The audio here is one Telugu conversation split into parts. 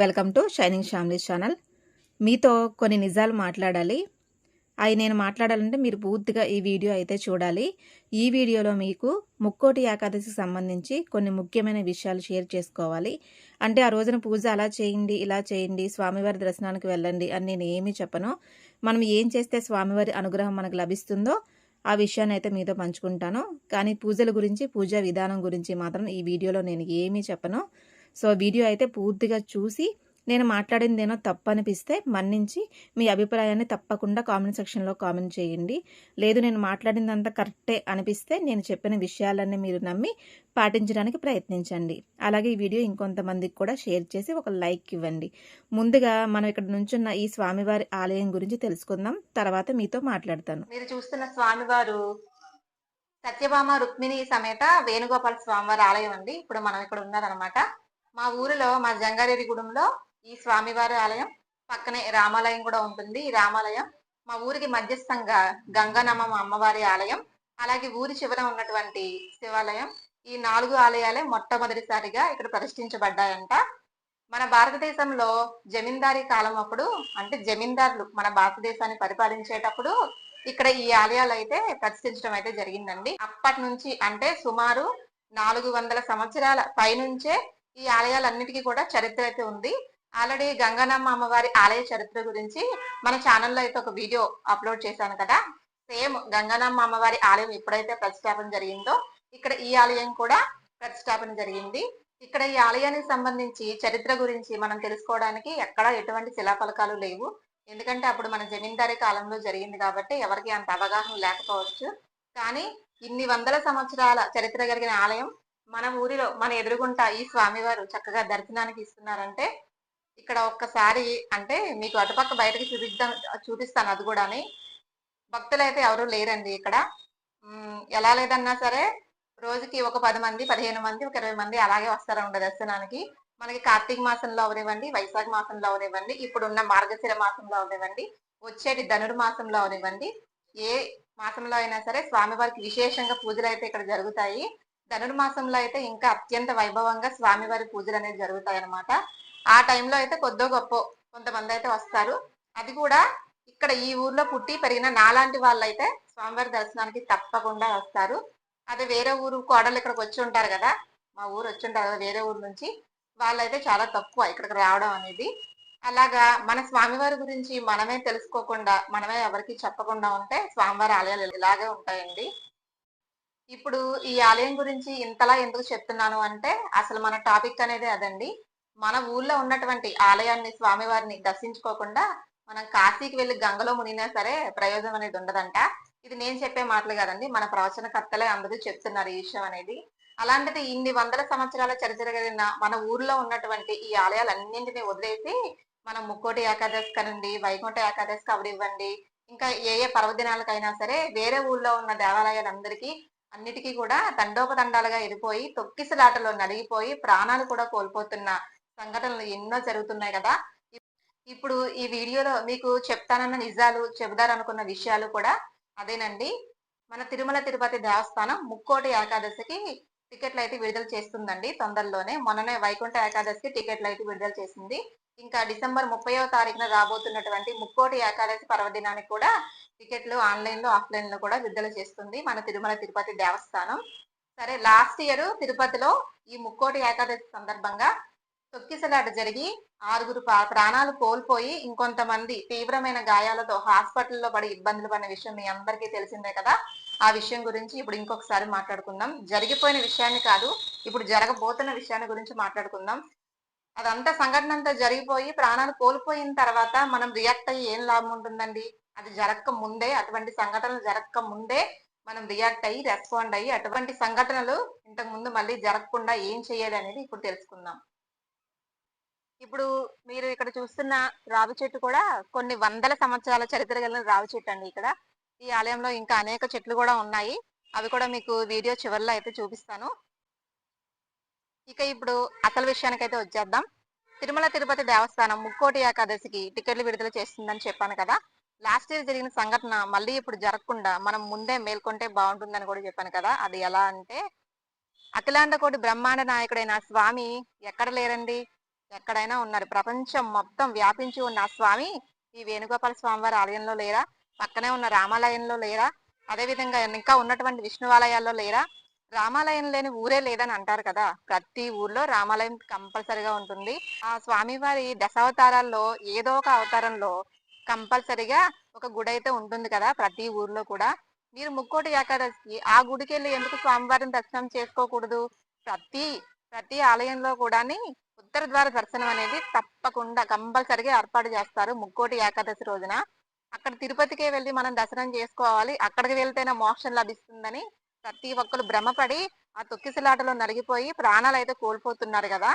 Welcome to shining family channel. మీతో కొన్ని నిజాలు మాట్లాడాలి. అవి నేను మాట్లాడాలంటే మీరు పూర్తిగా ఈ వీడియో అయితే చూడాలి. ఈ వీడియోలో మీకు ముక్కోటి ఏకాదశికి సంబంధించి కొన్ని ముఖ్యమైన విషయాలు షేర్ చేసుకోవాలి. అంటే ఆ రోజున పూజ అలా చేయండి ఇలా చేయండి స్వామివారి దర్శనానికి వెళ్ళండి అని నేను ఏమీ చెప్పను. మనం ఏం చేస్తే స్వామివారి అనుగ్రహం మనకు లభిస్తుందో ఆ విషయాన్ని అయితే మీతో పంచుకుంటాను. కానీ పూజల గురించి పూజా విధానం గురించి మాత్రం ఈ వీడియోలో నేను ఏమీ చెప్పను. సో వీడియో అయితే పూర్తిగా చూసి నేను మాట్లాడిందేనో తప్పు అనిపిస్తే మన్నించి మీ అభిప్రాయాన్ని తప్పకుండా కామెంట్ సెక్షన్లో కామెంట్ చేయండి. లేదు నేను మాట్లాడిందంతా కరెక్టే అనిపిస్తే నేను చెప్పిన విషయాలన్నీ మీరు నమ్మి పాటించడానికి ప్రయత్నించండి. అలాగే ఈ వీడియో ఇంకొంతమందికి కూడా షేర్ చేసి ఒక లైక్ ఇవ్వండి. ముందుగా మనం ఇక్కడ నుంచున్న ఈ స్వామివారి ఆలయం గురించి తెలుసుకుందాం. తర్వాత మీతో మాట్లాడతాను. మీరు చూస్తున్న స్వామివారు సత్యభామ రుక్మిణి సమేత వేణుగోపాల స్వామివారి ఆలయం అండి. ఇప్పుడు మనం ఇక్కడ ఉన్నారనమాట మా ఊరిలో మా జంగారెడ్డిగూడెంలో ఈ స్వామివారి ఆలయం పక్కనే రామాలయం కూడా ఉంటుంది. ఈ రామాలయం మా ఊరికి మధ్యస్థంగా గంగానమ్మ అమ్మవారి ఆలయం అలాగే ఊరి చివర ఉన్నటువంటి శివాలయం. ఈ నాలుగు ఆలయాలే మొట్టమొదటిసారిగా ఇక్కడ ప్రతిష్ఠించబడ్డాయంట. మన భారతదేశంలో జమీందారీ కాలం అప్పుడు అంటే జమీందారులు మన భారతదేశాన్ని పరిపాలించేటప్పుడు ఇక్కడ ఈ ఆలయాలు అయితే ప్రతిష్ఠించడం అయితే జరిగిందండి. అప్పటి నుంచి అంటే సుమారు నాలుగు వందల సంవత్సరాల పైనుంచే ఈ ఆలయాలన్నిటికీ కూడా చరిత్ర అయితే ఉంది. ఆల్రెడీ గంగానమ్మ అమ్మవారి ఆలయ చరిత్ర గురించి మన ఛానల్లో అయితే ఒక వీడియో అప్లోడ్ చేశాను కదా. సేమ్ గంగానమ్మ అమ్మవారి ఆలయం ఎప్పుడైతే ప్రతిష్టాపన జరిగిందో ఇక్కడ ఈ ఆలయం కూడా ప్రతిష్టాపన జరిగింది. ఇక్కడ ఈ ఆలయానికి సంబంధించి చరిత్ర గురించి మనం తెలుసుకోవడానికి ఎక్కడ ఎటువంటి శిలాఫలకాలు లేవు. ఎందుకంటే అప్పుడు మన జమీందారీ కాలంలో జరిగింది కాబట్టి ఎవరికి అంత అవగాహన లేకపోవచ్చు. కానీ ఇన్ని వందల సంవత్సరాల చరిత్ర కలిగిన ఆలయం మన ఊరిలో మన ఎదురుగుంట ఈ స్వామివారు చక్కగా దర్శనానికి ఇస్తున్నారంటే ఇక్కడ ఒక్కసారి అంటే మీకు అటుపక్క బయటకి చూపిద్దాం చూపిస్తాను అది కూడాని. భక్తులు అయితే ఎవరు లేరండి ఇక్కడ. ఎలా లేదన్నా సరే రోజుకి ఒక పది మంది పదిహేను మంది ఒక ఇరవై మంది అలాగే వస్తారంట దర్శనానికి. మనకి కార్తీక మాసంలో అవనివ్వండి వైశాఖ మాసంలో అవనివ్వండి ఇప్పుడున్న మార్గశిర మాసంలో అవనివ్వండి వచ్చేటి ధనుడు మాసంలో అవనివ్వండి ఏ మాసంలో అయినా సరే స్వామివారికి విశేషంగా పూజలు అయితే ఇక్కడ జరుగుతాయి. ధనుర్మాసంలో అయితే ఇంకా అత్యంత వైభవంగా స్వామివారి పూజలు అనేది జరుగుతాయి అన్నమాట ఆ టైంలో అయితే కొద్దో గొప్ప కొంతమంది అయితే వస్తారు. అది కూడా ఇక్కడ ఈ ఊర్లో పుట్టి పెరిగిన నాలాంటి వాళ్ళు అయితే స్వామివారి దర్శనానికి తప్పకుండా వస్తారు. అదే వేరే ఊరు కోడలు ఇక్కడికి వచ్చి ఉంటారు కదా మా ఊరు వచ్చి ఉంటారు కదా వేరే ఊరు నుంచి వాళ్ళైతే చాలా తక్కువ ఇక్కడికి రావడం అనేది. అలాగా మన స్వామివారి గురించి మనమే తెలుసుకోకుండా మనమే ఎవరికి చెప్పకుండా ఉంటే స్వామివారి ఆలయాలు ఇలాగే ఉంటాయండి. ఇప్పుడు ఈ ఆలయం గురించి ఇంతలా ఎందుకు చెప్తున్నాను అంటే అసలు మన టాపిక్ అనేది అదండి. మన ఊళ్ళో ఉన్నటువంటి ఆలయాన్ని స్వామివారిని దర్శించుకోకుండా మనం కాశీకి వెళ్ళి గంగలో మునిగినా సరే ప్రయోజనం అనేది ఉండదంట. ఇది నేను చెప్పే మాటలు కాదండి. మన ప్రవచనకర్తలే అందరూ చెప్తున్నారు ఈ విషయం అనేది. అలాంటిది ఇన్ని వందల సంవత్సరాల చరిత్ర కలిగిన మన ఊర్లో ఉన్నటువంటి ఈ ఆలయాలన్నింటినీ వదిలేసి మనం ముక్కోటి ఏకాదశి కనండి వైకుంఠ ఏకాదశి ఇవ్వండి ఇంకా ఏ ఏ పర్వదినాలకైనా సరే వేరే ఊళ్ళో ఉన్న దేవాలయాలందరికీ అన్నిటికీ కూడా తండోపతండాలుగా ఎదిపోయి తొక్కిసలాటలో నలిగిపోయి ప్రాణాలు కూడా కోల్పోతున్న సంఘటనలు ఎన్నో జరుగుతున్నాయి కదా. ఇప్పుడు ఈ వీడియోలో మీకు చెప్తానన్న నిజాలు చెబుదారనుకున్న విషయాలు కూడా అదేనండి. మన తిరుమల తిరుపతి దేవస్థానం ముక్కోటి ఏకాదశికి టికెట్లు అయితే విడుదల చేస్తుందండి తొందరలోనే. మొన్ననే వైకుంఠ ఏకాదశికి టికెట్లు అయితే విడుదల చేసింది. ఇంకా డిసెంబర్ ముప్పైవ తారీఖున రాబోతున్నటువంటి ముక్కోటి ఏకాదశి పర్వదినానికి కూడా టికెట్లు ఆన్లైన్లో ఆఫ్లైన్లో కూడా విడుదల చేస్తుంది మన తిరుమల తిరుపతి దేవస్థానం. సరే లాస్ట్ ఇయర్ తిరుపతిలో ఈ ముక్కోటి ఏకాదశి సందర్భంగా తొక్కిసలాట జరిగి ఆరుగురు ప్రాణాలు కోల్పోయి ఇంకొంతమంది తీవ్రమైన గాయాలతో హాస్పిటల్లో పడి ఇబ్బందులు పడిన విషయం మీ అందరికీ తెలిసిందే కదా. ఆ విషయం గురించి ఇప్పుడు ఇంకొకసారి మాట్లాడుకుందాం. జరిగిపోయిన విషయాన్ని కాదు ఇప్పుడు జరగబోతున్న విషయాన్ని గురించి మాట్లాడుకుందాం. అదంతా సంఘటన అంతా జరిగిపోయి ప్రాణాలు కోల్పోయిన తర్వాత మనం రియాక్ట్ అయ్యి ఏం లాభం ఉంటుందండి? అది జరగక ముందే అటువంటి సంఘటనలు జరగక ముందే మనం రియాక్ట్ అయ్యి రెస్పాండ్ అయ్యి అటువంటి సంఘటనలు ఇంతకు ముందు మళ్ళీ జరగకుండా ఏం చేయాలి అనేది ఇప్పుడు తెలుసుకుందాం. ఇప్పుడు మీరు ఇక్కడ చూస్తున్న రావి చెట్టు కూడా కొన్ని వందల సంవత్సరాల చరిత్ర కలిగిన రావి చెట్టు అండి ఇక్కడ. ఈ ఆలయంలో ఇంకా అనేక చెట్లు కూడా ఉన్నాయి. అవి కూడా మీకు వీడియో చివరిలో అయితే చూపిస్తాను. ఇక ఇప్పుడు అసలు విషయానికి అయితే వచ్చేద్దాం. తిరుమల తిరుపతి దేవస్థానం ముక్కోటి ఏకాదశికి టికెట్లు విడుదల చేస్తుందని చెప్పాను కదా. లాస్ట్ ఇయర్ జరిగిన సంఘటన మళ్ళీ ఇప్పుడు జరగకుండా మనం ముందే మేల్కొంటే బాగుంటుందని కూడా చెప్పాను కదా. అది ఎలా అంటే అఖిలాండ కోటి బ్రహ్మాండ నాయకుడైన స్వామి ఎక్కడ లేరండి? ఎక్కడైనా ఉన్నారు. ప్రపంచం మొత్తం వ్యాపించి ఉన్న స్వామి ఈ వేణుగోపాల స్వామి వారి ఆలయంలో లేరా? పక్కనే ఉన్న రామాలయంలో లేరా? అదే విధంగా ఇంకా ఉన్నటువంటి విష్ణువాలయాల్లో లేరా? రామాలయం లేని ఊరే లేదని అంటారు కదా. ప్రతి ఊర్లో రామాలయం కంపల్సరిగా ఉంటుంది. ఆ స్వామివారి దశావతారాల్లో ఏదో ఒక అవతారంలో కంపల్సరిగా ఒక గుడి అయితే ఉంటుంది కదా ప్రతి ఊర్లో కూడా. మీరు ముక్కోటి ఏకాదశికి ఆ గుడికి వెళ్ళి ఎందుకు స్వామివారిని దర్శనం చేసుకోకూడదు? ప్రతి ప్రతి ఆలయంలో కూడాని ఉత్తర ద్వార దర్శనం అనేది తప్పకుండా కంపల్సరిగా ఏర్పాటు చేస్తారు ముక్కోటి ఏకాదశి రోజున. అక్కడ తిరుపతికే వెళ్ళి మనం దర్శనం చేసుకోవాలి. అక్కడికి వెళ్తేనే మోక్షం లభిస్తుందని ప్రతి ఒక్కరు భ్రమపడి ఆ తొక్కిసలాటలో నలిగిపోయి ప్రాణాలు అయితే కోల్పోతున్నారు కదా.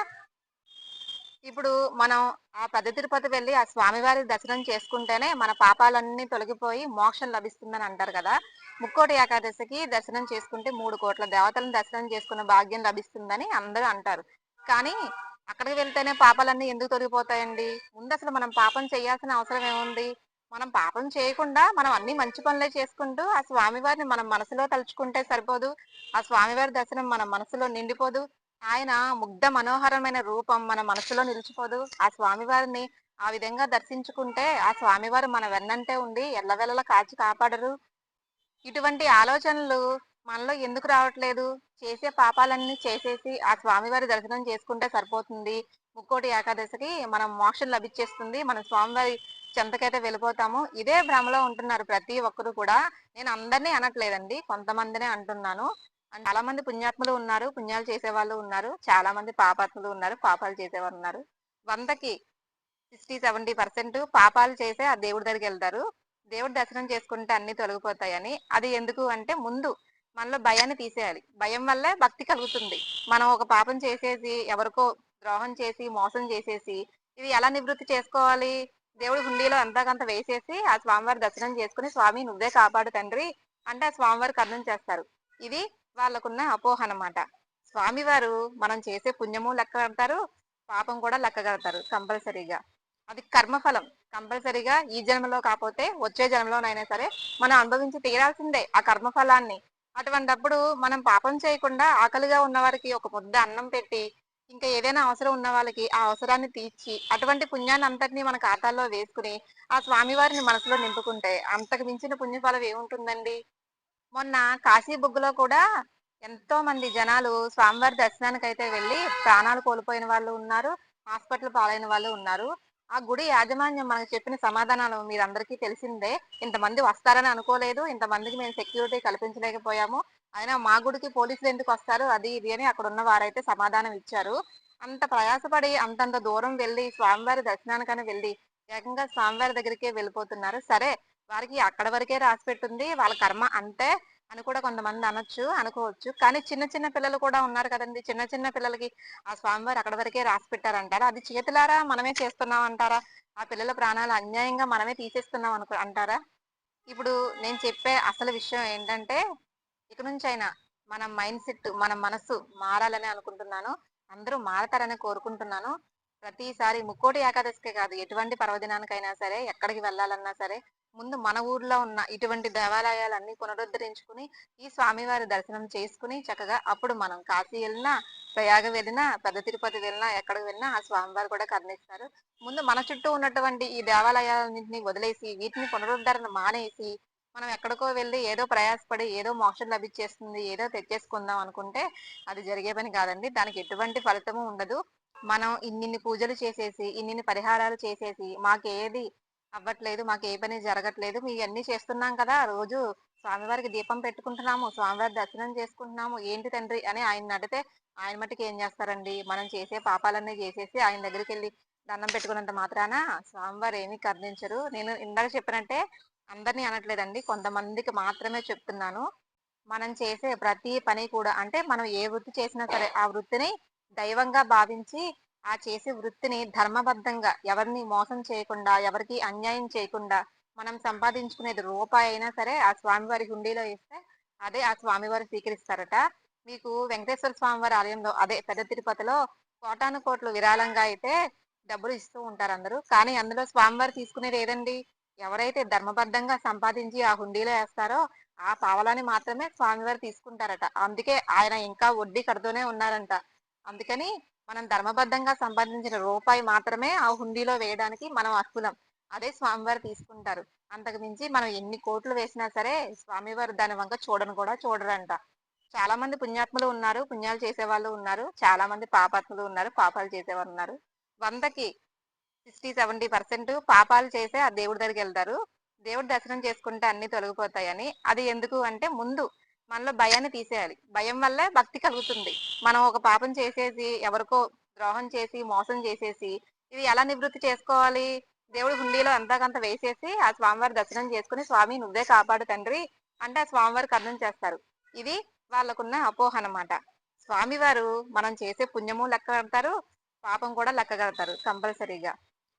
ఇప్పుడు మనం ఆ పెద్ద తిరుపతి వెళ్ళి ఆ స్వామివారి దర్శనం చేసుకుంటేనే మన పాపాలన్నీ తొలగిపోయి మోక్షం లభిస్తుందని అంటారు కదా. ముక్కోటి ఏకాదశికి దర్శనం చేసుకుంటే మూడు కోట్ల దేవతలను దర్శనం చేసుకున్న భాగ్యం లభిస్తుందని అందరూ అంటారు. కానీ అక్కడికి వెళ్తేనే పాపాలన్నీ ఎందుకు తొలగిపోతాయండి? ముందు అసలు మనం పాపం చేయాల్సిన అవసరం ఏముంది? మనం పాపం చేయకుండా మనం అన్ని మంచి పనులే చేసుకుంటూ ఆ స్వామివారిని మనం మనసులో తలుచుకుంటే సరిపోదు. ఆ స్వామివారి దర్శనం మన మనసులో నిండిపోదు. ఆయన ముగ్ధ మనోహరమైన రూపం మన మనసులో నిలిచిపోదు. ఆ స్వామివారిని ఆ విధంగా దర్శించుకుంటే ఆ స్వామివారు మన వెన్నంటే ఉండి ఎల్లవెల్లలా కాచి కాపాడరు. ఇటువంటి ఆలోచనలు మనలో ఎందుకు రావట్లేదు? చేసే పాపాలన్నీ చేసేసి ఆ స్వామివారి దర్శనం చేసుకుంటే సరిపోతుంది. ముక్కోటి ఏకాదశికి మనం మోక్షం లభించేస్తుంది. మనం స్వామివారి చెంతకైతే వెళ్ళిపోతాము. ఇదే భ్రమలో ఉంటున్నారు ప్రతి ఒక్కరు కూడా. నేను అందరినీ అనట్లేదండి. కొంతమందినే అంటున్నాను. చాలా మంది పుణ్యాత్ములు ఉన్నారు. పుణ్యాలు చేసే వాళ్ళు ఉన్నారు. చాలా మంది పాపాత్ములు ఉన్నారు. పాపాలు చేసేవారు ఉన్నారు. వందకి సిక్స్టీ సెవెంటీ పర్సెంట్ పాపాలు చేసే ఆ దేవుడి దగ్గరికి వెళ్తారు. దేవుడి దర్శనం చేసుకుంటే అన్ని తొలగిపోతాయని. అది ఎందుకు అంటే ముందు మనలో భయాన్ని తీసేయాలి. భయం వల్లే భక్తి కలుగుతుంది. మనం ఒక పాపం చేసేసి ఎవరికో ద్రోహం చేసి మోసం చేసేసి ఇది ఎలా నివృత్తి చేసుకోవాలి? దేవుడి హుండీలో ఎంతకంత వేసేసి ఆ స్వామివారి దర్శనం చేసుకుని స్వామి నువ్వే కాపాడు తండ్రి అంటే ఆ స్వామివారికి కర్ణం చేస్తారు. ఇది వాళ్ళకున్న అపోహ అన్నమాట. స్వామివారు మనం చేసే పుణ్యము లెక్క కడతారు పాపం కూడా లెక్క కడతారు కంపల్సరీగా. అది కర్మఫలం. కంపల్సరీగా ఈ జన్మలో కాకపోతే వచ్చే జన్మలోనైనా సరే మనం అనుభవించి తీరాల్సిందే ఆ కర్మఫలాన్ని. అటువంటప్పుడు మనం పాపం చేయకుండా ఆకలిగా ఉన్న వారికి ఒక ముద్ద అన్నం పెట్టి ఇంకా ఏదైనా అవసరం ఉన్న వాళ్ళకి ఆ అవసరాన్ని తీర్చి అటువంటి పుణ్యాన్ని అంతటినీ మన ఖాతాల్లో వేసుకుని ఆ స్వామివారిని మనసులో నింపుకుంటే అంతకు మించిన పుణ్యఫలం ఏముంటుందండి? మొన్న కాశీ బొగ్గులో కూడా ఎంతో మంది జనాలు స్వామివారి దర్శనానికి అయితే వెళ్ళి ప్రాణాలు కోల్పోయిన వాళ్ళు ఉన్నారు హాస్పిటల్ పాలైన వాళ్ళు ఉన్నారు. ఆ గుడి యాజమాన్యం మనకు చెప్పిన సమాధానాలు మీరందరికీ తెలిసిందే. ఇంతమంది వస్తారని అనుకోలేదు. ఇంతమందికి మేము సెక్యూరిటీ కల్పించలేకపోయాము. అయినా మా గుడికి పోలీసులు ఎందుకు వస్తారు? అది ఇది అని అక్కడ ఉన్న వారైతే సమాధానం ఇచ్చారు. అంత ప్రయాసపడి అంతంత దూరం వెళ్ళి స్వామివారి దర్శనానికని వెళ్ళి ఏకంగా స్వామివారి దగ్గరికే వెళ్ళిపోతున్నారు. సరే వారికి అక్కడ వరకే రాసి పెట్టుంది. వాళ్ళ కర్మ అంతే. అని కూడా కొంతమంది అనొచ్చు అనుకోవచ్చు. కానీ చిన్న చిన్న పిల్లలు కూడా ఉన్నారు కదండి. చిన్న చిన్న పిల్లలకి ఆ స్వామివారు అక్కడ వరకే రాసి పెట్టారంటారా? అది చేతులారా మనమే చేస్తున్నాం అంటారా? ఆ పిల్లల ప్రాణాలు అన్యాయంగా మనమే తీసేస్తున్నాం అనుకో అంటారా? ఇప్పుడు నేను చెప్పే అసలు విషయం ఏంటంటే ఇక నుంచి అయినా మన మైండ్ సెట్ మన మనసు మారాలని అనుకుంటున్నాను. అందరూ మారతారని కోరుకుంటున్నాను. ప్రతిసారి ముక్కోటి ఏకాదశికే కాదు ఎటువంటి పర్వదినానికైనా సరే ఎక్కడికి వెళ్ళాలన్నా సరే ముందు మన ఊర్లో ఉన్న ఇటువంటి దేవాలయాలన్నీ పునరుద్ధరించుకుని ఈ స్వామివారి దర్శనం చేసుకుని చక్కగా అప్పుడు మనం కాశీ వెళ్ళినా ప్రయాగ వెళ్ళినా పెద్ద తిరుపతి వెళ్ళినా ఎక్కడికి వెళ్ళినా ఆ స్వామివారు కూడా కరుణిస్తారు. ముందు మన చుట్టూ ఉన్నటువంటి ఈ దేవాలయాలన్నింటినీ వదిలేసి వీటిని పునరుద్ధరణ మానేసి మనం ఎక్కడికో వెళ్ళి ఏదో ప్రయాసపడి ఏదో మోక్షం లభించేస్తుంది ఏదో తెచ్చేసుకుందాం అనుకుంటే అది జరిగే పని కాదండి. దానికి ఎటువంటి ఫలితము ఉండదు. మనం ఇన్నిన్ని పూజలు చేసేసి ఇన్నిన్ని పరిహారాలు చేసేసి మాకేది అవ్వట్లేదు మాకు ఏ పని జరగట్లేదు మీ అన్ని చేస్తున్నాం కదా రోజు స్వామివారికి దీపం పెట్టుకుంటున్నాము స్వామివారి దర్శనం చేసుకుంటున్నాము ఏంటి తండ్రి అని ఆయన అడిగితే ఆయన మట్టుకు ఏం చేస్తారండి? మనం చేసే పాపాలన్నీ చేసేసి ఆయన దగ్గరికి వెళ్ళి దండం పెట్టుకున్నంత మాత్రాన? స్వామివారు ఏమీ కర్ణించరు. నేను ఇందాక చెప్పినట్టే అందరినీ అనట్లేదండి కొంతమందికి మాత్రమే చెప్తున్నాను. మనం చేసే ప్రతి పని కూడా అంటే మనం ఏ వృత్తి చేసినా సరే ఆ వృత్తిని దైవంగా భావించి ఆ చేసే వృత్తిని ధర్మబద్ధంగా ఎవరిని మోసం చేయకుండా ఎవరికి అన్యాయం చేయకుండా మనం సంపాదించుకునేది రూపాయి అయినా సరే ఆ స్వామివారి హుండీలో ఇస్తే అదే ఆ స్వామివారు స్వీకరిస్తారట. మీకు వెంకటేశ్వర స్వామివారి ఆలయంలో అదే పెద్ద తిరుపతిలో కోటాను కోట్లు విరాళంగా అయితే డబ్బులు ఇస్తూ ఉంటారు అందరూ. కానీ అందులో స్వామివారు తీసుకునేది ఏదండి? ఎవరైతే ధర్మబద్ధంగా సంపాదించి ఆ హుండీలో వేస్తారో ఆ పావలాన్ని మాత్రమే స్వామివారు తీసుకుంటారట. అందుకే ఆయన ఇంకా వడ్డీ కడుతూనే ఉన్నారంట. అందుకని మనం ధర్మబద్ధంగా సంపాదించిన రూపాయి మాత్రమే ఆ హుండీలో వేయడానికి మనం అర్హులం. అదే స్వామివారు తీసుకుంటారు. అంతకు మించి మనం ఎన్ని కోట్లు వేసినా సరే స్వామివారు దాని వంక చూడను కూడా చూడరంట. చాలా మంది పుణ్యాత్ములు ఉన్నారు పుణ్యాలు చేసే వాళ్ళు ఉన్నారు చాలా మంది పాపాత్ములు ఉన్నారు పాపాలు చేసేవారు ఉన్నారు. వందకి సిక్స్టీ సెవెంటీ పర్సెంట్ పాపాలు చేసే ఆ దేవుడి దగ్గరికి వెళ్తారు. దేవుడి దర్శనం చేసుకుంటే అన్ని తొలగిపోతాయని. అది ఎందుకు అంటే ముందు మనలో భయాన్ని తీసేయాలి. భయం వల్లే భక్తి కలుగుతుంది. మనం ఒక పాపం చేసేసి ఎవరికో ద్రోహం చేసి మోసం చేసేసి ఇది ఎలా నివృత్తి చేసుకోవాలి? దేవుడు హుండీలో ఎంతకంత వేసేసి ఆ స్వామివారి దర్శనం చేసుకుని స్వామి నువ్వే కాపాడు తండ్రి అంటే ఆ స్వామివారికి అర్థం చేస్తారు. ఇది వాళ్ళకున్న అపోహ అన్నమాట స్వామివారు మనం చేసే పుణ్యము లెక్క కడతారు పాపం కూడా లెక్క కడతారు కంపల్సరీగా.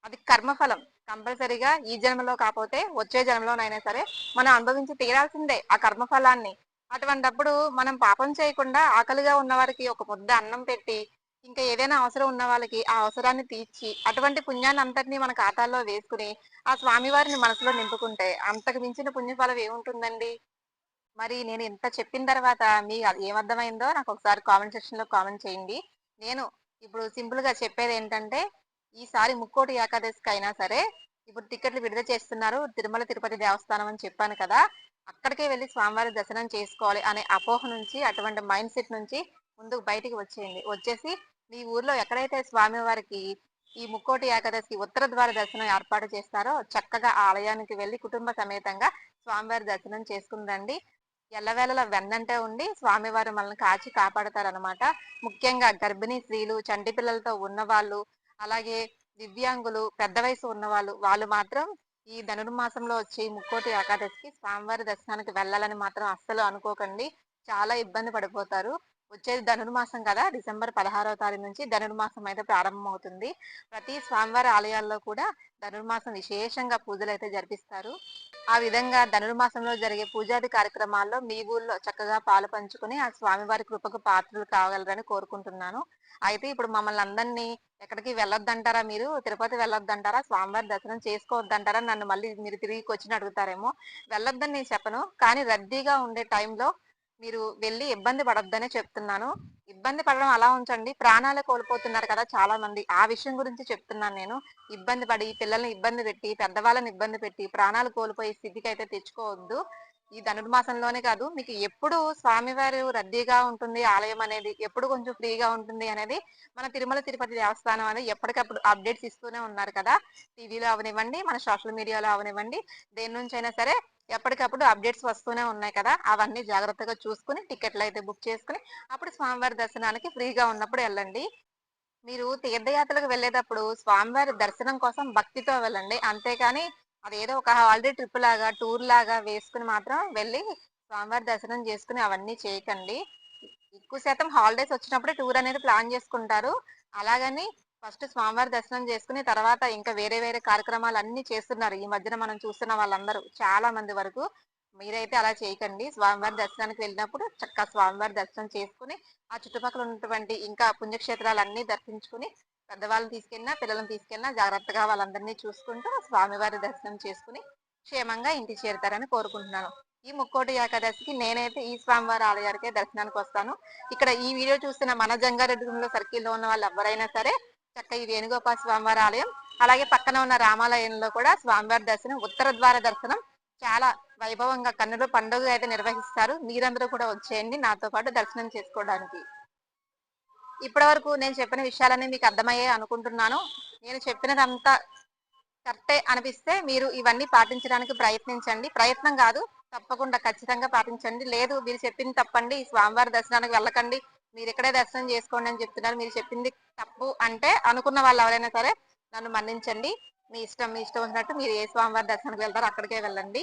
అది కర్మఫలం. కంపల్సరీగా ఈ జన్మలో కాకపోతే వచ్చే జన్మలోనైనా సరే మనం అనుభవించి తీరాల్సిందే ఆ కర్మఫలాన్ని. అటువంటప్పుడు మనం పాపం చేయకుండా ఆకలిగా ఉన్న వారికి ఒక ముద్ద అన్నం పెట్టి ఇంకా ఏదైనా అవసరం ఉన్న వాళ్ళకి ఆ అవసరాన్ని తీర్చి అటువంటి పుణ్యాన్ని అంతటినీ మన ఖాతాల్లో వేసుకుని ఆ స్వామివారిని మనసులో నింపుకుంటే అంతకు మించిన పుణ్యఫలం ఏముంటుందండి? మరి నేను ఇంత చెప్పిన తర్వాత మీ ఏమర్థమైందో నాకు ఒకసారి కామెంట్ సెక్షన్లో కామెంట్ చేయండి. నేను ఇప్పుడు సింపుల్గా చెప్పేది ఏంటంటే ఈసారి ముక్కోటి ఏకాదశికి అయినా సరే ఇప్పుడు టికెట్లు విడుదల చేస్తున్నారు తిరుమల తిరుపతి దేవస్థానం అని చెప్పాను కదా అక్కడికే వెళ్ళి స్వామివారి దర్శనం చేసుకోవాలి అనే అపోహ నుంచి అటువంటి మైండ్ సెట్ నుంచి ముందుకు బయటికి వచ్చేయండి. వచ్చేసి మీ ఊర్లో ఎక్కడైతే స్వామివారికి ఈ ముక్కోటి ఏకాదశి ఉత్తర ద్వార దర్శనం ఏర్పాటు చేస్తారో చక్కగా ఆలయానికి వెళ్ళి కుటుంబ సమేతంగా స్వామివారి దర్శనం చేసుకుని రండి వెన్నంటే ఉండి స్వామివారు మనల్ని కాచి కాపాడతారనమాట ముఖ్యంగా గర్భిణీ స్త్రీలు చంటి పిల్లలతో ఉన్న వాళ్ళు అలాగే దివ్యాంగులు పెద్ద వయసు ఉన్న వాళ్ళు వాళ్ళు మాత్రం ఈ ధనుర్మాసంలో వచ్చి ముక్కోటి ఏకాదశికి స్వామివారి దర్శనానికి వెళ్ళాలని మాత్రం అస్సలు అనుకోకండి. చాలా ఇబ్బంది పడిపోతారు. వచ్చేది ధనుర్మాసం కదా డిసెంబర్ పదహారవ తారీఖు నుంచి ధనుర్మాసం అయితే ప్రారంభమవుతుంది. ప్రతి స్వామివారి ఆలయాల్లో కూడా ధనుర్మాసం విశేషంగా పూజలు అయితే జరిపిస్తారు. ఆ విధంగా ధనుర్మాసంలో జరిగే పూజాది కార్యక్రమాల్లో మీ ఊళ్ళో చక్కగా పాలు పంచుకుని ఆ స్వామివారి కృపకు పాత్రలు కాగలరని కోరుకుంటున్నాను. అయితే ఇప్పుడు మమ్మల్ని అందరినీ ఎక్కడికి వెళ్ళొద్దంటారా మీరు? తిరుపతి వెళ్ళొద్దంటారా? స్వామివారి దర్శనం చేసుకోవద్దంటారా? నన్ను మళ్ళీ మీరు తిరిగి వచ్చి అడుగుతారేమో. వెళ్ళొద్దని నేను చెప్పను కానీ రద్దీగా ఉండే టైంలో మీరు వెళ్ళి ఇబ్బంది పడొద్దనే చెప్తున్నాను. ఇబ్బంది పడడం అలా ఉంచండి. ప్రాణాలు కోల్పోతున్నారు కదా చాలా మంది ఆ విషయం గురించి చెప్తున్నాను నేను. ఇబ్బంది పడి పిల్లల్ని ఇబ్బంది పెట్టి పెద్దవాళ్ళని ఇబ్బంది పెట్టి ప్రాణాలు కోల్పోయే స్థితికి అయితే తెచ్చుకోవద్దు. ఈ ధనుర్మాసంలోనే కాదు మీకు ఎప్పుడు స్వామివారు రద్దీగా ఉంటుంది ఆలయం అనేది ఎప్పుడు కొంచెం ఫ్రీగా ఉంటుంది అనేది మన తిరుమల తిరుపతి దేవస్థానం అనేది ఎప్పటికప్పుడు అప్డేట్స్ ఇస్తూనే ఉన్నారు కదా. టీవీలో అవనివ్వండి మన సోషల్ మీడియాలో అవనివ్వండి. దేని నుంచైనా సరే ఎప్పటికప్పుడు అప్డేట్స్ వస్తూనే ఉన్నాయి కదా అవన్నీ జాగ్రత్తగా చూసుకుని టికెట్లు అయితే బుక్ చేసుకుని అప్పుడు స్వామివారి దర్శనానికి ఫ్రీగా ఉన్నప్పుడు వెళ్ళండి. మీరు తీర్థయాత్రలకు వెళ్ళేటప్పుడు స్వామివారి దర్శనం కోసం భక్తితో వెళ్ళండి. అంతేకాని అదేదో ఒక హాలిడే ట్రిప్ లాగా టూర్ లాగా వేసుకుని మాత్రం వెళ్ళి స్వామివారి దర్శనం చేసుకుని అవన్నీ చేయకండి. ఎక్కువ శాతం హాలిడేస్ వచ్చినప్పుడే టూర్ అనేది ప్లాన్ చేసుకుంటారు. అలాగని ఫస్ట్ స్వామివారి దర్శనం చేసుకుని తర్వాత ఇంకా వేరే వేరే కార్యక్రమాలు అన్ని చేస్తున్నారు. ఈ మధ్యన మనం చూస్తున్న వాళ్ళందరూ చాలా మంది వరకు మీరైతే అలా చేయకండి. స్వామివారి దర్శనానికి వెళ్ళినప్పుడు చక్కగా స్వామివారి దర్శనం చేసుకుని ఆ చుట్టుపక్కల ఉన్నటువంటి ఇంకా పుణ్యక్షేత్రాలన్నీ దర్శించుకుని పెద్దవాళ్ళని తీసుకెళ్ళినా పిల్లలను తీసుకెళ్ళినా జాగ్రత్తగా వాళ్ళందరినీ చూసుకుంటూ స్వామివారి దర్శనం చేసుకుని క్షేమంగా ఇంటికి చేరుతారని కోరుకుంటున్నాను. ఈ ముక్కోటి ఏకాదశికి నేనైతే ఈ స్వామివారి ఆలయానికే దర్శనానికి వస్తాను. ఇక్కడ ఈ వీడియో చూస్తున్న మన జంగారెడ్డిలో సర్కిల్లో ఉన్న వాళ్ళు ఎవరైనా సరే చక్క ఈ వేణుగోపాల స్వామివారి ఆలయం అలాగే పక్కన ఉన్న రామాలయంలో కూడా స్వామివారి దర్శనం ఉత్తర ద్వార దర్శనం చాలా వైభవంగా కన్నుల పండుగ అయితే నిర్వహిస్తారు. మీరందరూ కూడా వచ్చేయండి నాతో పాటు దర్శనం చేసుకోవడానికి. ఇప్పటి వరకు నేను చెప్పిన విషయాలన్నీ మీకు అర్థమయ్యాయి అనుకుంటున్నాను. నేను చెప్పినదంతా కరెక్టే అనిపిస్తే మీరు ఇవన్నీ పాటించడానికి ప్రయత్నించండి. ప్రయత్నం కాదు తప్పకుండా ఖచ్చితంగా పాటించండి. లేదు మీరు చెప్పింది తప్పండి. స్వామివారి దర్శనానికి వెళ్ళకండి. మీరు ఇక్కడే దర్శనం చేసుకోండి అని చెప్తున్నారు. మీరు చెప్పింది తప్పు అంటే అనుకున్న వాళ్ళు ఎవరైనా సరే నన్ను మన్నించండి. మీ ఇష్టం మీ ఇష్టం వచ్చినట్టు మీరు ఏ స్వామివారి దర్శనానికి వెళ్తారో అక్కడికే వెళ్ళండి.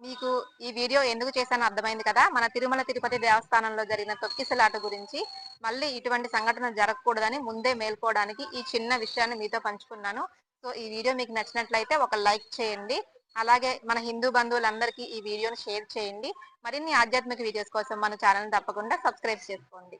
మీకు ఈ వీడియో ఎందుకు చేశానో అర్థమైంది కదా. మన తిరుమల తిరుపతి దేవస్థానంలో జరిగిన తొక్కిసలాట గురించి మళ్ళీ ఇటువంటి సంఘటన జరగకూడదని ముందే మేల్కోవడానికి ఈ చిన్న విషయాన్ని మీతో పంచుకున్నాను. సో ఈ వీడియో మీకు నచ్చినట్లయితే ఒక లైక్ చేయండి. అలాగే మన హిందూ బంధువులందరికీ ఈ వీడియోని షేర్ చేయండి. మరిన్ని ఆధ్యాత్మిక వీడియోస్ కోసం మన ఛానల్ తప్పకుండా సబ్స్క్రైబ్ చేసుకోండి.